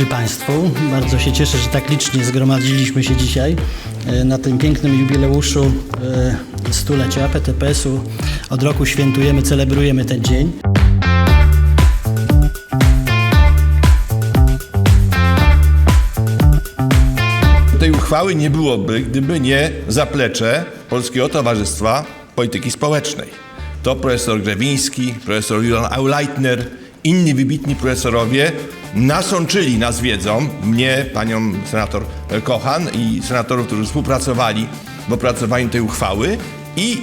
Dobry Państwu. Bardzo się cieszę, że tak licznie zgromadziliśmy się dzisiaj e, na tym pięknym jubileuszu e, stulecia PTPS-u. Od roku świętujemy, celebrujemy ten dzień. Tej uchwały nie byłoby, gdyby nie zaplecze Polskiego Towarzystwa Polityki Społecznej. To profesor Grewiński, profesor Julian Auleitner, inni wybitni profesorowie nasączyli nas wiedzą, mnie, panią senator Kochan i senatorów, którzy współpracowali w opracowaniu tej uchwały i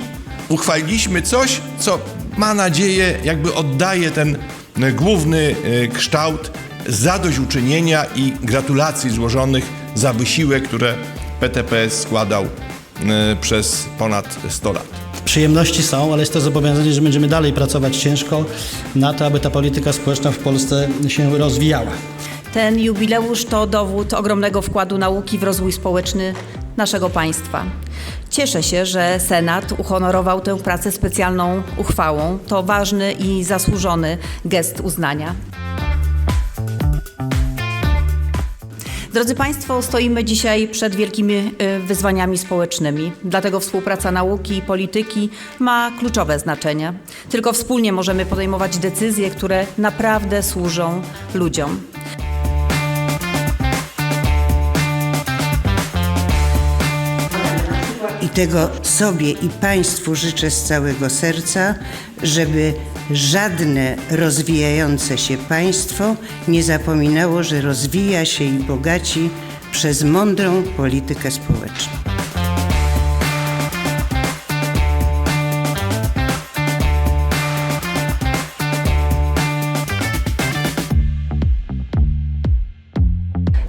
uchwaliliśmy coś, co ma nadzieję, jakby oddaje ten e, główny e, kształt zadośćuczynienia i gratulacji złożonych za wysiłek, które PTPS składał e, przez ponad 100 lat. Przyjemności są, ale jest to zobowiązanie, że będziemy dalej pracować ciężko na to, aby ta polityka społeczna w Polsce się rozwijała. Ten jubileusz to dowód ogromnego wkładu nauki w rozwój społeczny naszego państwa. Cieszę się, że Senat uhonorował tę pracę specjalną uchwałą. To ważny i zasłużony gest uznania. Drodzy Państwo, stoimy dzisiaj przed wielkimi y, wyzwaniami społecznymi. Dlatego współpraca nauki i polityki ma kluczowe znaczenie. Tylko wspólnie możemy podejmować decyzje, które naprawdę służą ludziom. I tego sobie i Państwu życzę z całego serca, żeby żadne rozwijające się państwo nie zapominało, że rozwija się i bogaci przez mądrą politykę społeczną.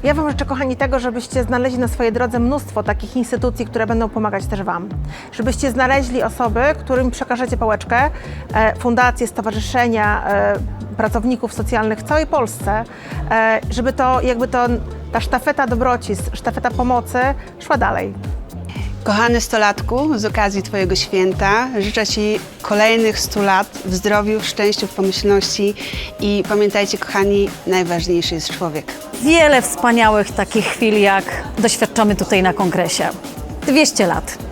Ja Wam życzę, kochani, tego, żebyście znaleźli na swojej drodze mnóstwo takich instytucji, które będą pomagać też Wam. Żebyście znaleźli osoby, którym przekażecie pałeczkę, e, fundacje, stowarzyszenia, e, pracowników socjalnych w całej Polsce, e, żeby to, jakby to, ta sztafeta dobroci, sztafeta pomocy szła dalej. Kochany stolatku, z okazji Twojego święta życzę Ci kolejnych 100 lat w zdrowiu, w szczęściu, w pomyślności i pamiętajcie, kochani, najważniejszy jest człowiek. Wiele wspaniałych takich chwil, jak doświadczamy tutaj na kongresie. 200 lat.